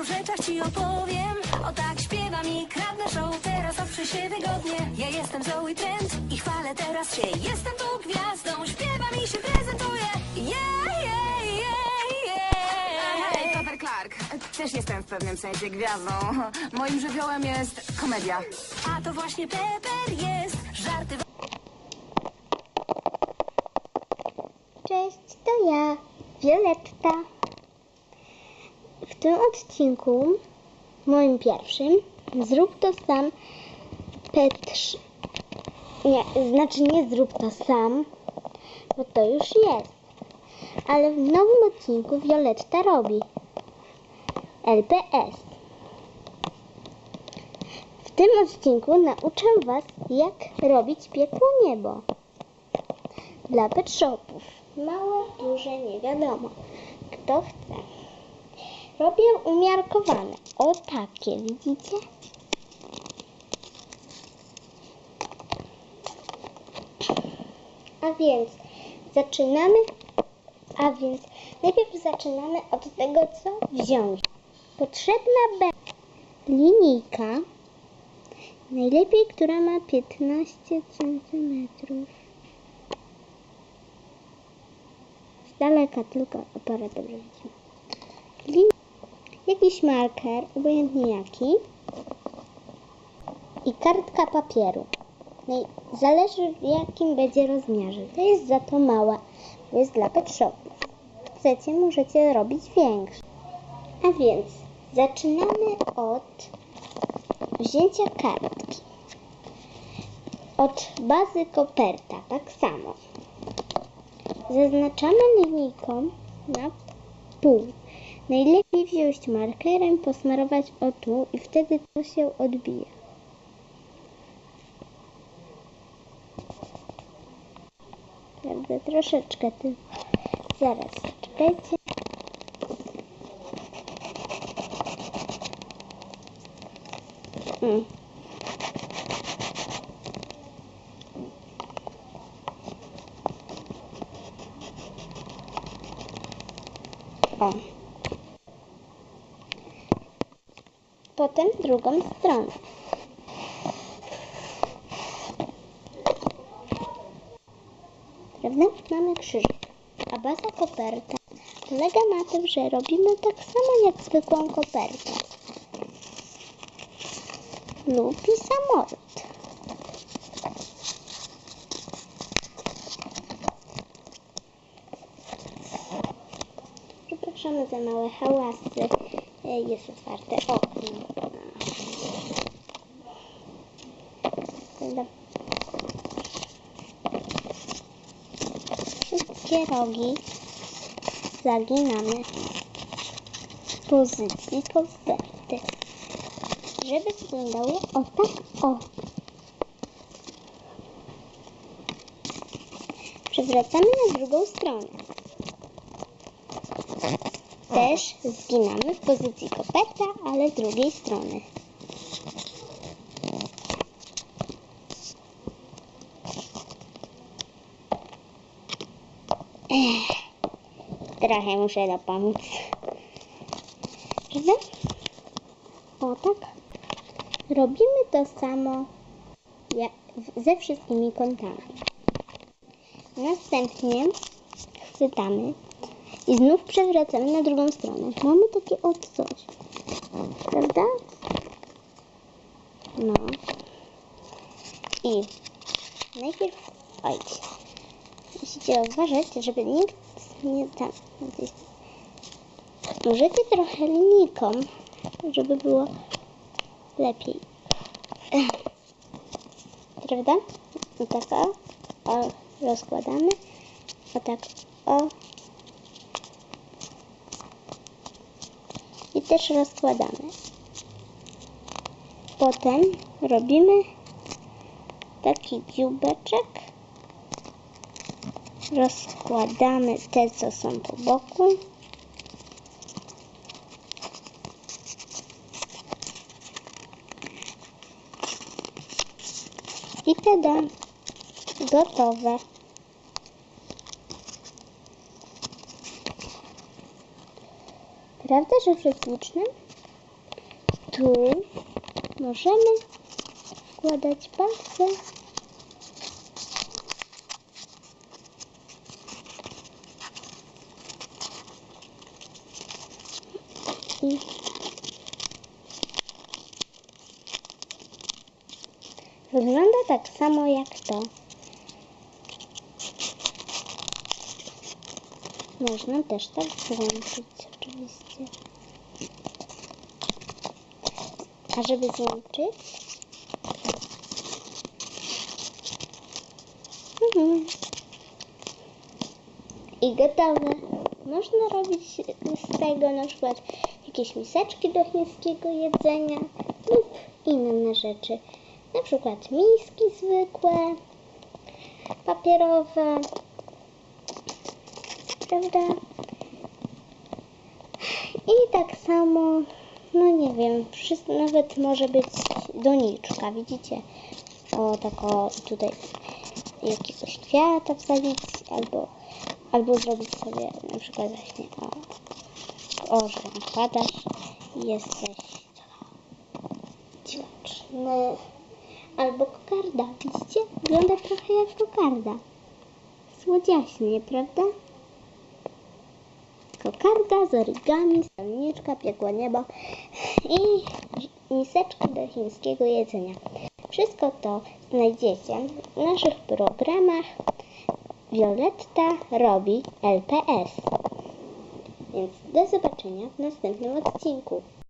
paru rzeczach ci opowiem O tak śpiewam i kradnę show Teraz oprzyj się wygodnie Ja jestem Zoe Trent i chwalę teraz się Jestem tu gwiazdą, śpiewam i się prezentuję Yeah, yeah, yeah, yeah Hej, Peter Clark. Też jestem w pewnym sensie gwiazdą. Moim żywiołem jest komedia. A to właśnie Pepper jest Żarty Cześć, to ja, Violetta. W tym odcinku, moim pierwszym, zrób to sam Petrz. Nie, znaczy nie zrób to sam, bo to już jest. Ale w nowym odcinku Violetta robi LPS. W tym odcinku nauczę Was, jak robić piekło niebo dla pet shopów. Małe, duże, nie wiadomo. Kto chce. Robię umiarkowane. O takie, widzicie? A więc zaczynamy. A więc najpierw zaczynamy od tego, co wziąć. Potrzebna będzie linijka. Najlepiej, która ma 15 centymetrów. Z daleka tylko aparat dobrze widzimy. Jakiś marker, obojętnie jaki. I kartka papieru. No i zależy w jakim będzie rozmiarze. To jest za to mała. To jest dla pet shopów. Chcecie, możecie robić większe. A więc zaczynamy od wzięcia kartki. Od bazy koperta, tak samo. Zaznaczamy linijką na pół. Najlepiej wziąć markerem, posmarować o tu i wtedy to się odbija. Prawda, troszeczkę ty. Zaraz, czekajcie. Mm. O. Potem drugą stronę. Prawda? Mamy krzyżyk. A baza koperta polega na tym, że robimy tak samo jak zwykłą kopertę. Lub samolot. Przepraszamy za małe hałasy. E, Jest otwarte okno. Wszystkie rogi zaginamy w pozycji koperty. Żeby wyglądało o tak o. Przewracamy na drugą stronę. Też zginamy w pozycji koperta, ale z drugiej strony. Trochę muszę dopomóc. Prawda? O tak. Robimy to samo jak ze wszystkimi kątami. Następnie chwytamy i znów przewracamy na drugą stronę. Mamy takie od coś. Prawda? No. I najpierw, oj, musicie uważać, żeby nikt nie tam gdzieś. Możecie trochę linijką, żeby było lepiej. Prawda? I tak o, o rozkładamy. O tak, o. też rozkładamy. Potem robimy taki dzióbeczek. Rozkładamy te, co są po boku. I tada! Gotowe. Prawda, że prześliczne? tu możemy wkładać palce. I wygląda tak samo jak to. Można też tak włączyć oczywiście. A żeby złączyć? Mhm. I gotowe. Można robić z tego na przykład jakieś miseczki do chińskiego jedzenia lub inne rzeczy. Na przykład miski zwykłe, papierowe, prawda? I tak samo, no nie wiem, wszystko, nawet może być doniczka, widzicie? O, tak o, tutaj jakiegoś kwiata wsadzić, albo, albo zrobić sobie na przykład właśnie o, o że i jesteś dziwaczny. Albo kokarda, widzicie? Wygląda trochę jak kokarda. Słodziaśnie, prawda? Kokarda z origami, salniczka, piekło niebo i miseczki do chińskiego jedzenia. Wszystko to znajdziecie w naszych programach Violetta robi LPS. Więc do zobaczenia w następnym odcinku.